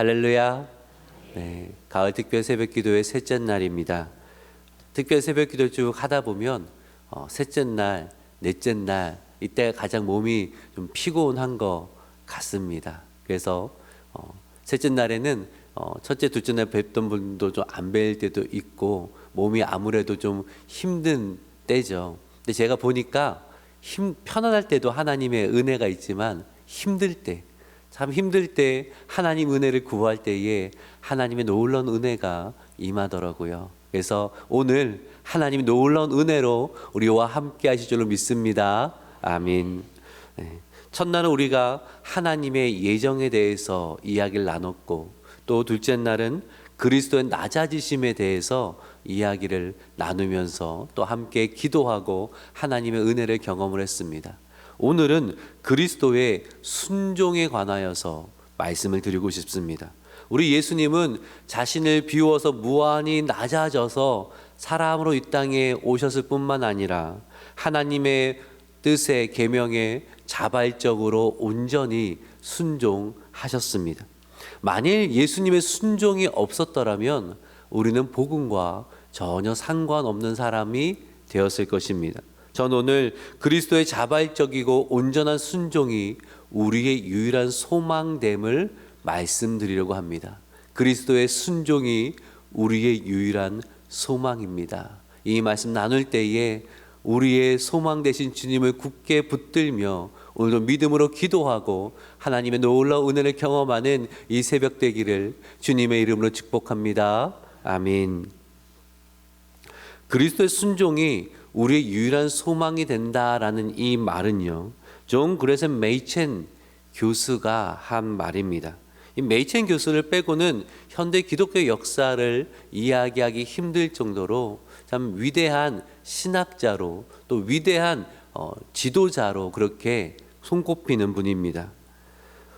할렐루야. 네, 가을 특별 새벽 기도의 셋째 날입니다. 특별 새벽 기도 쭉 하다 보면 어, 셋째 날, 넷째 날 이때 가장 몸이 좀 피곤한 것 같습니다. 그래서 어, 셋째 날에는 어, 첫째, 둘째 날 뵙던 분도 좀 안 뵐 때도 있고 몸이 아무래도 좀 힘든 때죠. 근데 제가 보니까 힘 편안할 때도 하나님의 은혜가 있지만 힘들 때 참 힘들 때 하나님 은혜를 구할 때에 하나님의 놀라운 은혜가 임하더라고요. 그래서 오늘 하나님의 놀라운 은혜로 우리와 함께 하실 줄로 믿습니다. 아멘. 네. 첫날은 우리가 하나님의 예정에 대해서 이야기를 나눴고 또 둘째 날은 그리스도의 낮아지심에 대해서 이야기를 나누면서 또 함께 기도하고 하나님의 은혜를 경험을 했습니다. 오늘은 그리스도의 순종에 관하여서 말씀을 드리고 싶습니다. 우리 예수님은 자신을 비워서 무한히 낮아져서 사람으로 이 땅에 오셨을 뿐만 아니라 하나님의 뜻에 계명에 자발적으로 온전히 순종하셨습니다. 만일 예수님의 순종이 없었더라면 우리는 복음과 전혀 상관없는 사람이 되었을 것입니다. 전 오늘 그리스도의 자발적이고 온전한 순종이 우리의 유일한 소망됨을 말씀드리려고 합니다. 그리스도의 순종이 우리의 유일한 소망입니다. 이 말씀 나눌 때에 우리의 소망 되신 주님을 굳게 붙들며 오늘도 믿음으로 기도하고 하나님의 놀라운 은혜를 경험하는 이 새벽 되기를 주님의 이름으로 축복합니다. 아멘. 그리스도의 순종이 우리의 유일한 소망이 된다라는 이 말은요. 존 그레센 메이첸 교수가 한 말입니다. 이 메이첸 교수를 빼고는 현대 기독교 역사를 이야기하기 힘들 정도로 참 위대한 신학자로 또 위대한 어, 지도자로 그렇게 손꼽히는 분입니다.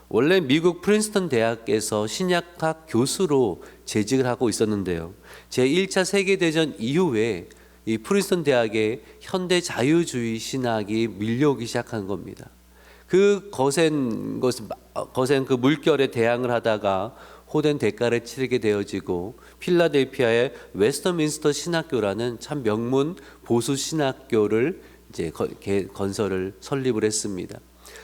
원래 미국 프린스턴 대학에서 신약학 교수로 재직을 하고 있었는데요. 제1차 세계대전 이후에 이 프린스턴 대학에 현대 자유주의 신학이 밀려오기 시작한 겁니다. 그 거센 것 거센 그 물결에 대항을 하다가 호된 대가를 치르게 되어지고 필라델피아의 웨스터민스터 신학교라는 참 명문 보수 신학교를 이제 건설을 설립을 했습니다.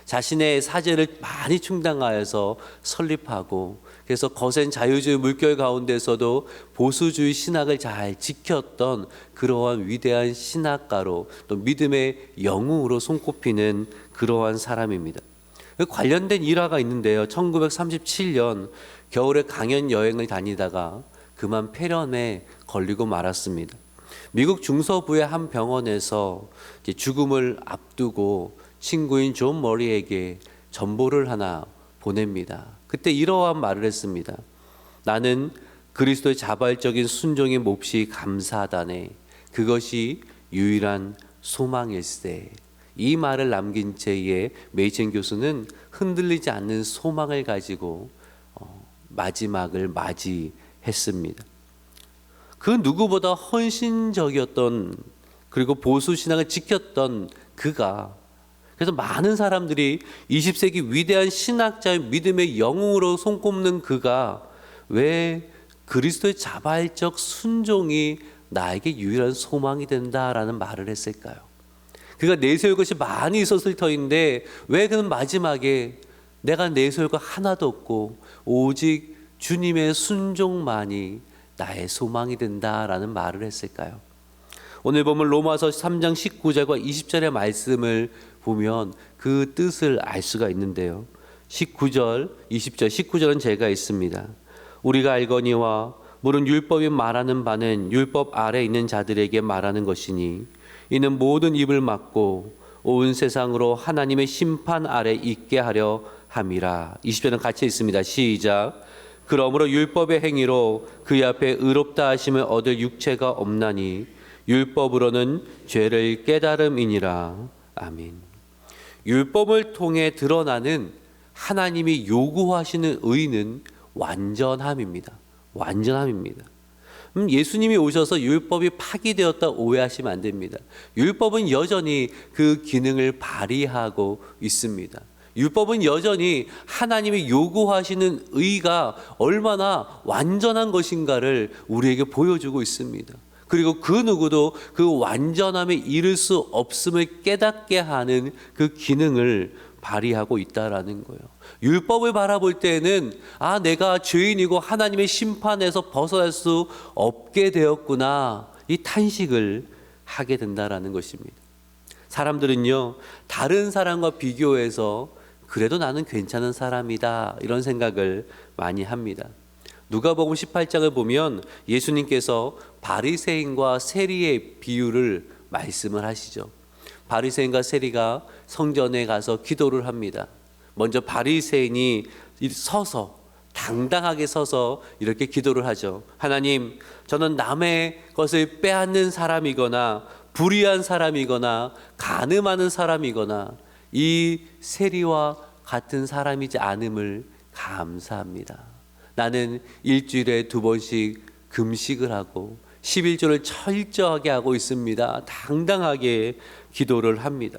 자신의 사제를 많이 충당하여서 설립하고 그래서 거센 자유주의 물결 가운데서도 보수주의 신학을 잘 지켰던 그러한 위대한 신학가로 또 믿음의 영웅으로 손꼽히는 그러한 사람입니다. 그 관련된 일화가 있는데요. 1937년 겨울에 강연 여행을 다니다가 그만 폐렴에 걸리고 말았습니다. 미국 중서부의 한 병원에서 죽음을 앞두고 친구인 존 머리에게 전보를 하나 보냅니다. 그때 이러한 말을 했습니다. 나는 그리스도의 자발적인 순종의 몹시 감사하다네. 그것이 유일한 소망일세. 이 말을 남긴 채에 메이첸 교수는 흔들리지 않는 소망을 가지고 어, 마지막을 맞이했습니다. 그 누구보다 헌신적이었던 그리고 보수 신앙을 지켰던 그가 그래서 많은 사람들이 20세기 위대한 신학자의 믿음의 영웅으로 손꼽는 그가 왜 그리스도의 자발적 순종이 나에게 유일한 소망이 된다라는 말을 했을까요? 그가 내세울 것이 많이 있었을 터인데 왜 그는 마지막에 내가 내세울 것 하나도 없고 오직 주님의 순종만이 나의 소망이 된다라는 말을 했을까요? 오늘 보면 로마서 3장 19절과 20절의 말씀을 보면 그 뜻을 알 수가 있는데요. 19절, 20절, 19절은 제가 있습니다. 우리가 알거니와 물은 율법이 말하는 바는 율법 아래 있는 자들에게 말하는 것이니 이는 모든 입을 막고 온 세상으로 하나님의 심판 아래 있게 하려 함이라. 20절은 같이 있습니다. 시작. 그러므로 율법의 행위로 그의 앞에 의롭다 하심을 얻을 육체가 없나니 율법으로는 죄를 깨달음이니라. 아멘. 율법을 통해 드러나는 하나님이 요구하시는 의는 완전함입니다. 완전함입니다. 음, 예수님이 오셔서 율법이 파기되었다 오해하시면 안 됩니다. 율법은 여전히 그 기능을 발휘하고 있습니다. 율법은 여전히 하나님이 요구하시는 의가 얼마나 완전한 것인가를 우리에게 보여주고 있습니다. 그리고 그 누구도 그 완전함에 이를 수 없음을 깨닫게 하는 그 기능을 발휘하고 있다라는 거예요. 율법을 바라볼 때는 아 내가 죄인이고 하나님의 심판에서 벗어날 수 없게 되었구나 이 탄식을 하게 된다라는 것입니다. 사람들은요 다른 사람과 비교해서 그래도 나는 괜찮은 사람이다 이런 생각을 많이 합니다. 누가복음 18장을 보면 예수님께서 바리새인과 세리의 비유를 말씀을 하시죠. 바리새인과 세리가 성전에 가서 기도를 합니다. 먼저 바리새인이 서서 당당하게 서서 이렇게 기도를 하죠. 하나님, 저는 남의 것을 빼앗는 사람이거나 불의한 사람이거나 가늠하는 사람이거나 이 세리와 같은 사람이지 않음을 감사합니다. 나는 일주일에 두 번씩 금식을 하고 11조를 철저하게 하고 있습니다. 당당하게 기도를 합니다.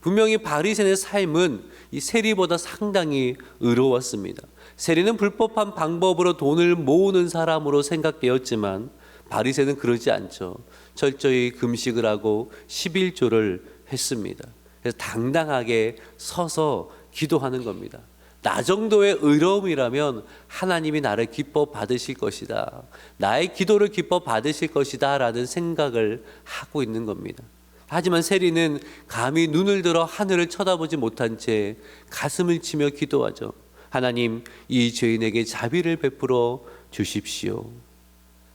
분명히 바리새인의 삶은 이 세리보다 상당히 의로웠습니다. 세리는 불법한 방법으로 돈을 모으는 사람으로 생각되었지만 바리새는 그러지 않죠. 철저히 금식을 하고 11조를 했습니다. 그래서 당당하게 서서 기도하는 겁니다. 나 정도의 의로움이라면 하나님이 나를 기뻐 받으실 것이다. 나의 기도를 기뻐 받으실 것이다. 라는 생각을 하고 있는 겁니다. 하지만 세리는 감히 눈을 들어 하늘을 쳐다보지 못한 채 가슴을 치며 기도하죠. 하나님, 이 죄인에게 자비를 베풀어 주십시오.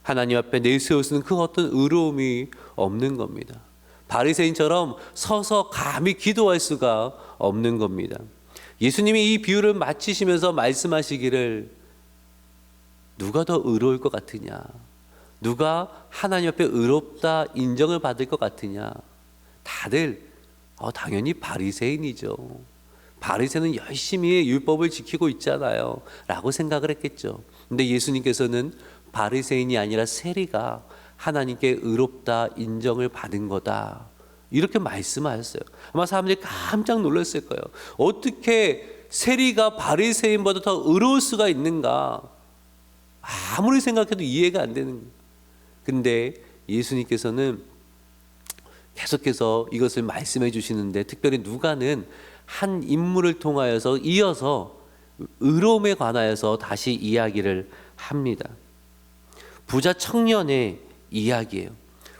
하나님 앞에 내세우는 그 어떤 의로움이 없는 겁니다. 바리새인처럼 서서 감히 기도할 수가 없는 겁니다. 예수님이 이 비유를 마치시면서 말씀하시기를 누가 더 의로울 것 같으냐? 누가 하나님 앞에 의롭다 인정을 받을 것 같으냐? 다들 어, 당연히 바리새인이죠. 바리새는 열심히 율법을 지키고 있잖아요. 라고 생각을 했겠죠. 근데 예수님께서는 바리새인이 아니라 세리가 하나님께 의롭다 인정을 받은 거다. 이렇게 말씀하셨어요. 아마 사람들이 깜짝 놀랐을 거예요. 어떻게 세리가 바리새인보다 더 의로울 수가 있는가? 아무리 생각해도 이해가 안 되는. 근데 예수님께서는 계속해서 이것을 말씀해 주시는데 특별히 누가는 한 인물을 통하여서 이어서 의로움에 관하여서 다시 이야기를 합니다. 부자 청년의 이야기예요.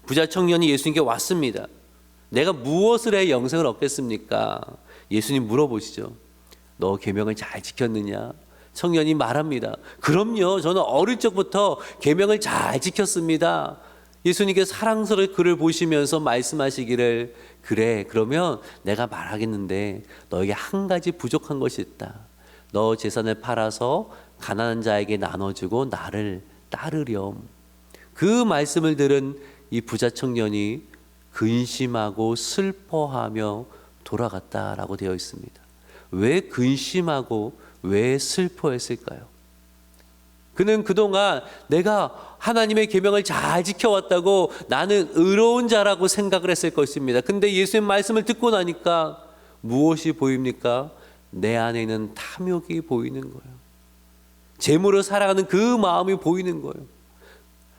부자 청년이 예수님께 왔습니다. 내가 무엇을 해 영생을 얻겠습니까? 예수님 물어보시죠. 너 계명을 잘 지켰느냐? 청년이 말합니다. 그럼요. 저는 어릴 적부터 계명을 잘 지켰습니다. 예수님께서 사랑스러운 그를 보시면서 말씀하시기를 그래 그러면 내가 말하겠는데 너에게 한 가지 부족한 것이 있다. 너 재산을 팔아서 가난한 자에게 나눠주고 나를 따르렴. 그 말씀을 들은 이 부자 청년이 근심하고 슬퍼하며 돌아갔다라고 되어 있습니다. 왜 근심하고 왜 슬퍼했을까요? 그는 그동안 내가 하나님의 계명을 잘 지켜왔다고 나는 의로운 자라고 생각을 했을 것입니다. 근데 예수님 말씀을 듣고 나니까 무엇이 보입니까? 내 안에 있는 탐욕이 보이는 거예요. 재물을 사랑하는 그 마음이 보이는 거예요.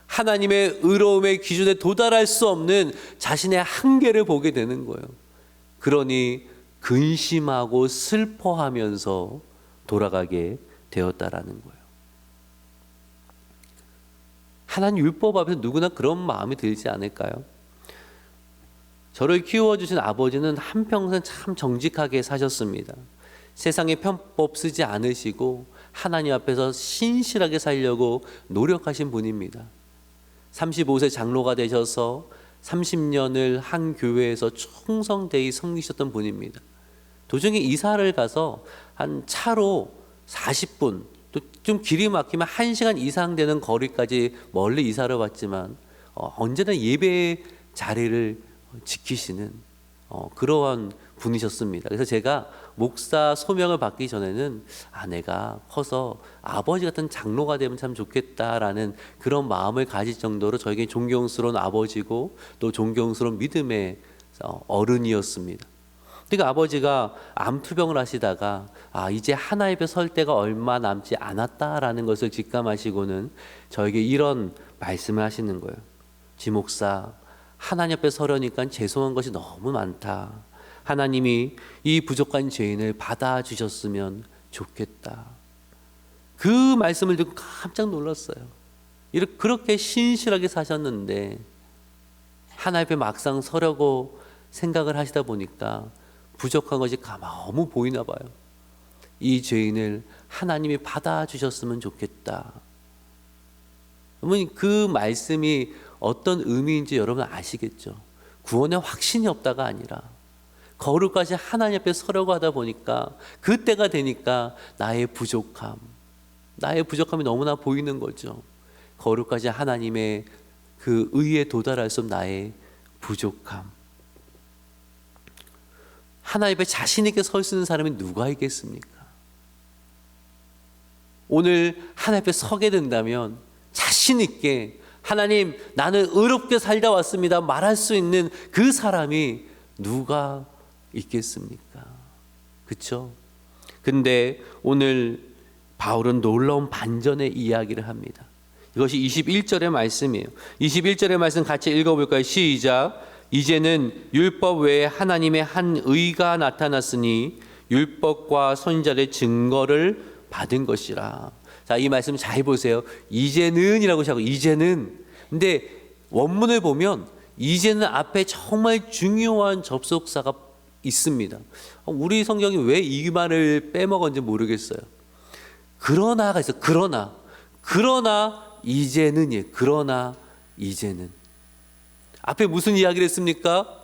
하나님의 의로움의 기준에 도달할 수 없는 자신의 한계를 보게 되는 거예요. 그러니 근심하고 슬퍼하면서 돌아가게 되었다라는 거예요. 하나님 율법 앞에서 누구나 그런 마음이 들지 않을까요? 저를 키워주신 아버지는 한평생 참 정직하게 사셨습니다. 세상에 편법 쓰지 않으시고 하나님 앞에서 신실하게 살려고 노력하신 분입니다. 35세 장로가 되셔서 30년을 한 교회에서 충성되이 섬기셨던 분입니다. 도중에 이사를 가서 한 차로 40분 또 좀 길이 막히면 1시간 이상 되는 거리까지 멀리 이사를 왔지만 어, 언제나 예배 자리를 지키시는 어, 그러한 분이셨습니다. 그래서 제가 목사 소명을 받기 전에는 아 내가 커서 아버지 같은 장로가 되면 참 좋겠다라는 그런 마음을 가질 정도로 저에게 존경스러운 아버지고 또 존경스러운 믿음의 어, 어른이었습니다. 그러니까 아버지가 암투병을 하시다가 아 이제 하나님 앞에 설 때가 얼마 남지 않았다라는 것을 직감하시고는 저에게 이런 말씀을 하시는 거예요. 지 목사 하나님 앞에 서려니까 죄송한 것이 너무 많다. 하나님이 이 부족한 죄인을 받아주셨으면 좋겠다. 그 말씀을 듣고 깜짝 놀랐어요. 이렇게 그렇게 신실하게 사셨는데 하나님 앞에 막상 서려고 생각을 하시다 보니까 부족한 것이 너무 보이나 봐요. 이 죄인을 하나님이 받아주셨으면 좋겠다. 어머니 그 말씀이 어떤 의미인지 여러분 아시겠죠? 구원의 확신이 없다가 아니라 거룩까지 하나님 앞에 서려고 하다 보니까 그때가 되니까 나의 부족함, 나의 부족함이 너무나 보이는 거죠. 거룩까지 하나님의 그 의에 도달할 수 없는 나의 부족함. 하나님 앞에 자신 있게 설 수 있는 사람이 누가 있겠습니까? 오늘 하나님 앞에 서게 된다면 자신 있게 하나님 나는 의롭게 살다 왔습니다 말할 수 있는 그 사람이 누가 있겠습니까? 그렇죠? 근데 오늘 바울은 놀라운 반전의 이야기를 합니다. 이것이 21절의 말씀이에요. 21절의 말씀 같이 읽어볼까요? 시작. 이제는 율법 외에 하나님의 한 의가 나타났으니 율법과 선지자의 증거를 받은 것이라. 자, 이 말씀 잘 보세요. 이제는이라고 하고 이제는. 근데 원문을 보면 이제는 앞에 정말 중요한 접속사가 있습니다. 우리 성경이 왜 이 말을 빼먹었는지 모르겠어요. 그러나가 있어. 그러나. 그러나 이제는이 그러나 이제는. 앞에 무슨 이야기를 했습니까?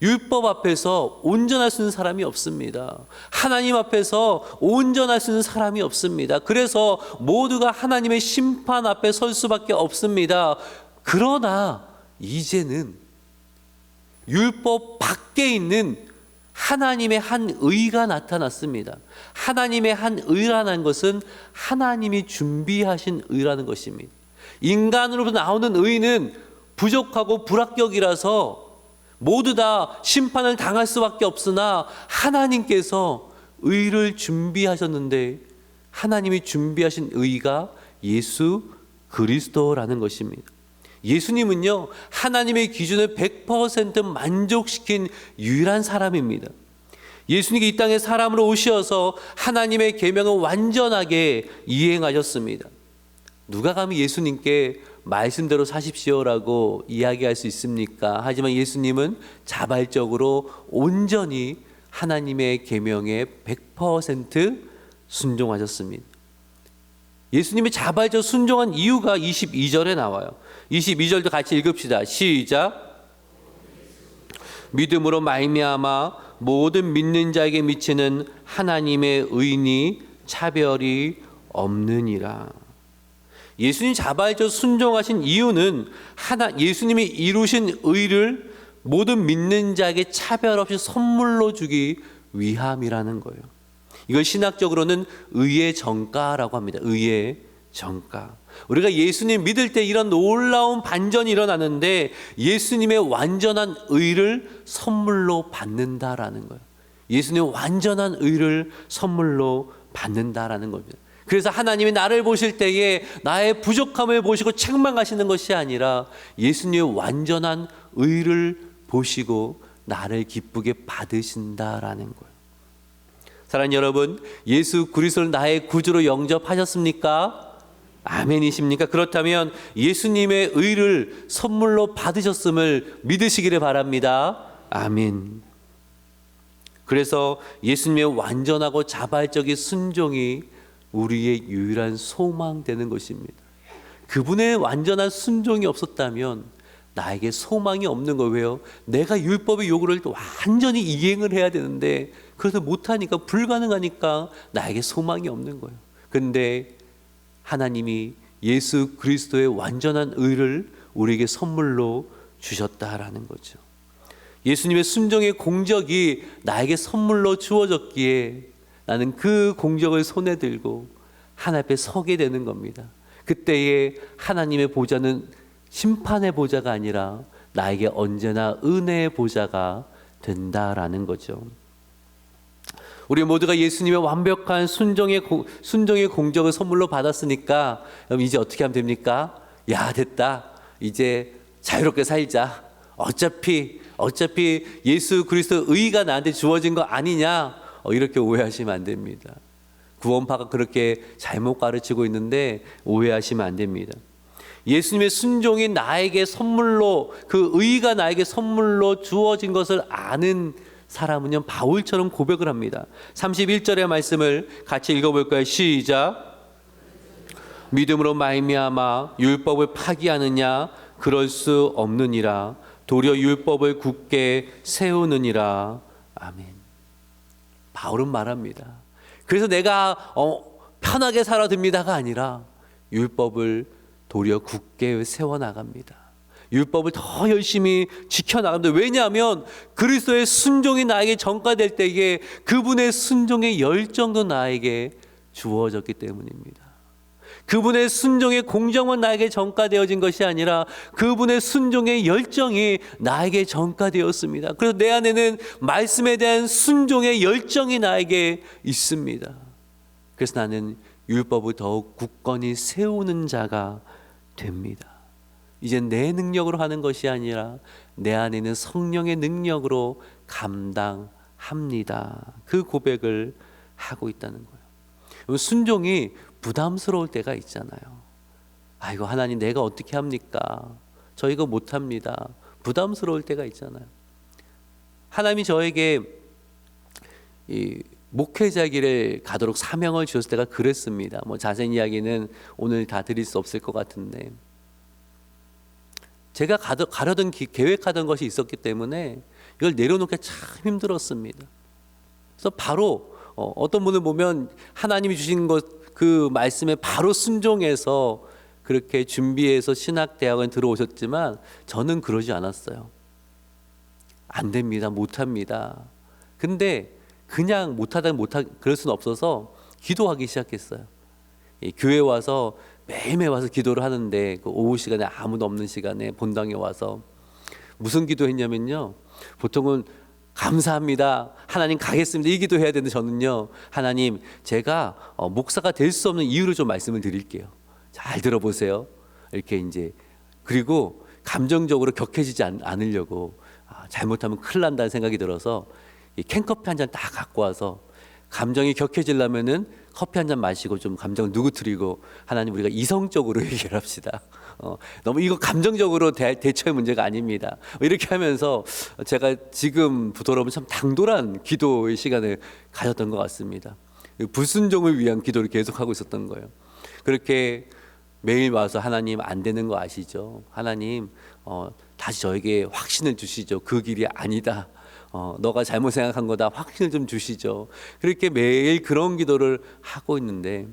율법 앞에서 온전할 수 있는 사람이 없습니다. 하나님 앞에서 온전할 수 있는 사람이 없습니다. 그래서 모두가 하나님의 심판 앞에 설 수밖에 없습니다. 그러나 이제는 율법 밖에 있는 하나님의 한 의가 나타났습니다. 하나님의 한 의라는 것은 하나님이 준비하신 의라는 것입니다. 인간으로부터 나오는 의는 부족하고 불합격이라서 모두 다 심판을 당할 수밖에 없으나 하나님께서 의를 준비하셨는데 하나님이 준비하신 의가 예수 그리스도라는 것입니다. 예수님은요, 하나님의 기준을 100% 만족시킨 유일한 사람입니다. 예수님이 이 땅에 사람으로 오셔서 하나님의 계명을 완전하게 이행하셨습니다. 누가 감히 예수님께 말씀대로 사십시오라고 이야기할 수 있습니까? 하지만 예수님은 자발적으로 온전히 하나님의 계명에 100% 순종하셨습니다. 예수님이 자발적 순종한 이유가 22절에 나와요. 22절도 같이 읽읍시다. 시작. 믿음으로 말미암아 모든 믿는 자에게 미치는 하나님의 의니 차별이 없느니라. 예수님 자발적 순종하신 이유는 하나 예수님이 이루신 의를 모든 믿는 자에게 차별 없이 선물로 주기 위함이라는 거예요. 이걸 신학적으로는 의의 정가라고 합니다. 의의 정가. 우리가 예수님 믿을 때 이런 놀라운 반전이 일어나는데 예수님의 완전한 의를 선물로 받는다라는 거예요. 예수님의 완전한 의를 선물로 받는다라는 겁니다. 그래서 하나님이 나를 보실 때에 나의 부족함을 보시고 책망하시는 것이 아니라 예수님의 완전한 의를 보시고 나를 기쁘게 받으신다라는 거예요. 사랑하는 여러분, 예수 그리스도를 나의 구주로 영접하셨습니까? 아멘이십니까? 그렇다면 예수님의 의를 선물로 받으셨음을 믿으시기를 바랍니다. 아멘. 그래서 예수님의 완전하고 자발적인 순종이 우리의 유일한 소망 되는 것입니다. 그분의 완전한 순종이 없었다면 나에게 소망이 없는 거예요. 내가 율법의 요구를 완전히 이행을 해야 되는데 그래서 못하니까 불가능하니까 나에게 소망이 없는 거예요. 근데 하나님이 예수 그리스도의 완전한 의를 우리에게 선물로 주셨다라는 거죠. 예수님의 순종의 공적이 나에게 선물로 주어졌기에 나는 그 공적을 손에 들고 하나님 앞에 서게 되는 겁니다. 그때에 하나님의 보좌는 심판의 보좌가 아니라 나에게 언제나 은혜의 보좌가 된다라는 거죠. 우리 모두가 예수님의 완벽한 순종의 공- 순종의 공적을 선물로 받았으니까 그럼 이제 어떻게 하면 됩니까? 야 됐다. 이제 자유롭게 살자. 어차피 어차피 예수 그리스도 의가 나한테 주어진 거 아니냐? 어, 이렇게 오해하시면 안 됩니다. 구원파가 그렇게 잘못 가르치고 있는데 오해하시면 안 됩니다. 예수님의 순종이 나에게 선물로 그 의가 나에게 선물로 주어진 것을 아는 사람은요 바울처럼 고백을 합니다. 31절의 말씀을 같이 읽어볼까요? 시작. 믿음으로 말미암아 율법을 파기하느냐 그럴 수 없느니라 도리어 율법을 굳게 세우느니라 아멘. 바울은 말합니다. 그래서 내가 어, 편하게 살아듭니다가 아니라 율법을 도리어 굳게 세워 나갑니다. 율법을 더 열심히 지켜 나갑니다. 왜냐하면 그리스도의 순종이 나에게 전가될 때에 그분의 순종의 열정도 나에게 주어졌기 때문입니다. 그분의 순종의 공정만 나에게 전가되어진 것이 아니라 그분의 순종의 열정이 나에게 전가되었습니다. 그래서 내 안에는 말씀에 대한 순종의 열정이 나에게 있습니다. 그래서 나는 율법을 더욱 굳건히 세우는 자가 됩니다. 이제 내 능력으로 하는 것이 아니라 내 안에 는 성령의 능력으로 감당합니다. 그 고백을 하고 있다는 거예요. 순종이 부담스러울 때가 있잖아요. 아이고 하나님 내가 어떻게 합니까? 저 이거 못 합니다. 부담스러울 때가 있잖아요. 하나님이 저에게 이 목회자기를 가도록 사명을 주셨을 때가 그랬습니다. 뭐 자세한 이야기는 오늘 다 드릴 수 없을 것 같은데 제가 가려던 기, 계획하던 것이 있었기 때문에 이걸 내려놓기 참 힘들었습니다. 그래서 바로 어, 어떤 분을 보면 하나님이 주신 것 그 말씀에 바로 순종해서 그렇게 준비해서 신학 대학원 들어오셨지만 저는 그러지 않았어요. 안 됩니다. 못 합니다. 근데 그냥 못하다 못하 그럴 수는 없어서 기도하기 시작했어요. 이 교회 와서 매일매일 와서 기도를 하는데 그 오후 시간에 아무도 없는 시간에 본당에 와서 무슨 기도했냐면요. 보통은 감사합니다. 하나님 가겠습니다. 이 기도 해야 되는데 저는요. 하나님 제가 어, 목사가 될 수 없는 이유를 좀 말씀을 드릴게요. 잘 들어보세요. 이렇게 이제 그리고 감정적으로 격해지지 않, 않으려고 아, 잘못하면 큰일 난다는 생각이 들어서 이 캔커피 한 잔 딱 갖고 와서 감정이 격해지려면은 커피 한 잔 마시고 좀 감정을 누구트리고 하나님 우리가 이성적으로 얘기를 합시다. 어, 너무 이거 감정적으로 대, 대처의 문제가 아닙니다. 이렇게 하면서 제가 지금 돌아보면 참 당돌한 기도의 시간을 가졌던 것 같습니다. 불순종을 위한 기도를 계속하고 있었던 거예요. 그렇게 매일 와서 하나님 안 되는 거 아시죠? 하나님 어, 다시 저에게 확신을 주시죠. 그 길이 아니다. 어, 너가 잘못 생각한 거다. 확신을 좀 주시죠. 그렇게 매일 그런 기도를 하고 있는데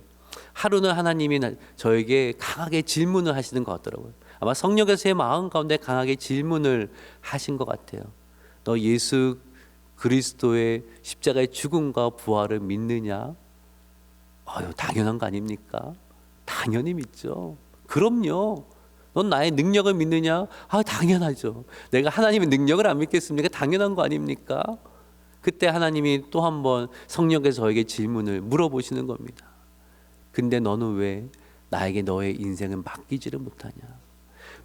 하루는 하나님이 나- 저에게 강하게 질문을 하시는 것 같더라고요. 아마 성령께서 제 마음 가운데 강하게 질문을 하신 것 같아요. 너 예수 그리스도의 십자가의 죽음과 부활을 믿느냐? 아유, 당연한 거 아닙니까? 당연히 믿죠. 그럼요. 넌 나의 능력을 믿느냐? 아, 당연하죠. 내가 하나님의 능력을 안 믿겠습니까? 당연한 거 아닙니까? 그때 하나님이 또 한 번 성령께서 저에게 질문을 물어보시는 겁니다. 근데 너는 왜 나에게 너의 인생을 맡기지를 못하냐?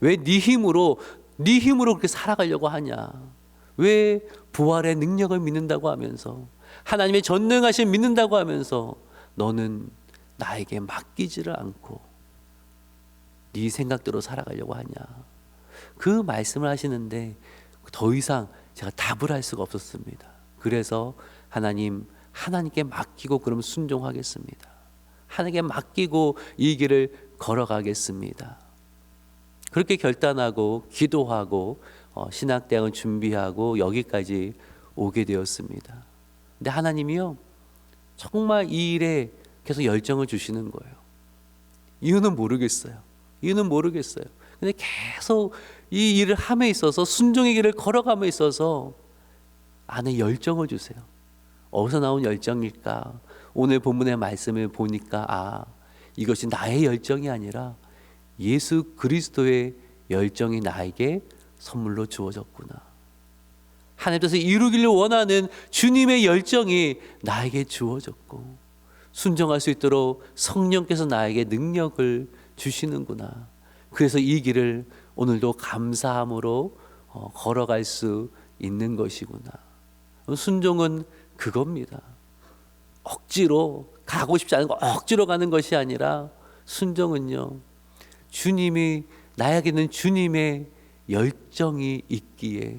왜 네 힘으로 네 힘으로 그렇게 살아가려고 하냐? 왜 부활의 능력을 믿는다고 하면서 하나님의 전능하신 믿는다고 하면서 너는 나에게 맡기지를 않고 네 생각대로 살아가려고 하냐? 그 말씀을 하시는데 더 이상 제가 답을 할 수가 없었습니다. 그래서 하나님 하나님께 맡기고 그럼 순종하겠습니다. 하나님께 맡기고 이 길을 걸어가겠습니다. 그렇게 결단하고 기도하고 어, 신학대학을 준비하고 여기까지 오게 되었습니다. 근데 하나님이요 정말 이 일에 계속 열정을 주시는 거예요. 이유는 모르겠어요. 이유는 모르겠어요. 근데 계속 이 일을 함에 있어서 순종의 길을 걸어감에 있어서 안에 열정을 주세요. 어디서 나온 열정일까? 오늘 본문의 말씀을 보니까 아 이것이 나의 열정이 아니라 예수 그리스도의 열정이 나에게 선물로 주어졌구나. 하나님께서 이루기를 원하는 주님의 열정이 나에게 주어졌고 순종할 수 있도록 성령께서 나에게 능력을 주시는구나. 그래서 이 길을 오늘도 감사함으로 어, 걸어갈 수 있는 것이구나. 순종은 그겁니다. 억지로 가고 싶지 않은 거 억지로 가는 것이 아니라 순종은요. 주님이 나에게는 주님의 열정이 있기에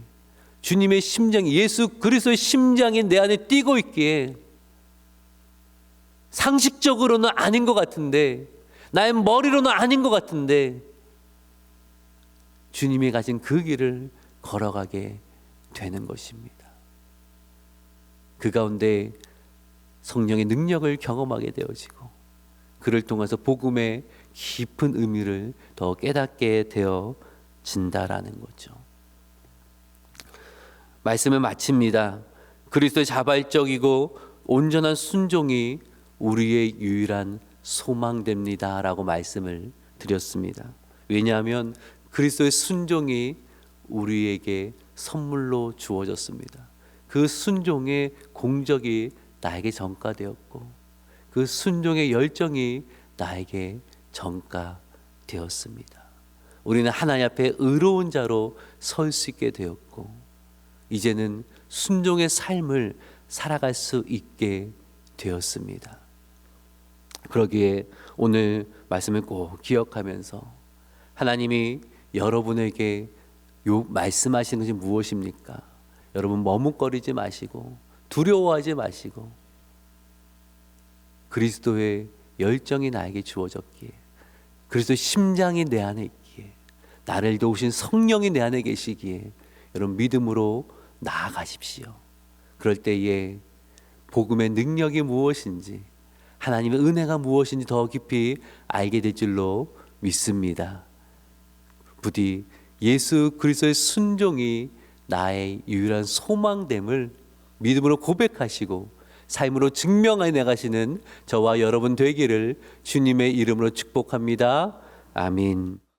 주님의 심장이 예수 그리스도의 심장이 내 안에 뛰고 있기에 상식적으로는 아닌 것 같은데 나의 머리로는 아닌 것 같은데 주님이 가진 그 길을 걸어가게 되는 것입니다. 그 가운데 성령의 능력을 경험하게 되어지고 그를 통해서 복음의 깊은 의미를 더 깨닫게 되어진다라는 거죠. 말씀을 마칩니다. 그리스도의 자발적이고 온전한 순종이 우리의 유일한 소망됩니다라고 말씀을 드렸습니다. 왜냐하면 그리스도의 순종이 우리에게 선물로 주어졌습니다. 그 순종의 공적이 나에게 전가되었고 그 순종의 열정이 나에게 전가되었습니다. 우리는 하나님 앞에 의로운 자로 설 수 있게 되었고 이제는 순종의 삶을 살아갈 수 있게 되었습니다. 그러기에 오늘 말씀을 꼭 기억하면서 하나님이 여러분에게 요 말씀하시는 것이 무엇입니까? 여러분 머뭇거리지 마시고 두려워하지 마시고 그리스도의 열정이 나에게 주어졌기에 그리스도의 심장이 내 안에 있기에 나를 도우신 성령이 내 안에 계시기에 여러분 믿음으로 나아가십시오. 그럴 때에 복음의 능력이 무엇인지 하나님의 은혜가 무엇인지 더 깊이 알게 될 줄로 믿습니다. 부디 예수 그리스도의 순종이 나의 유일한 소망됨을 믿음으로 고백하시고 삶으로 증명해 나가시는 저와 여러분 되기를 주님의 이름으로 축복합니다. 아멘.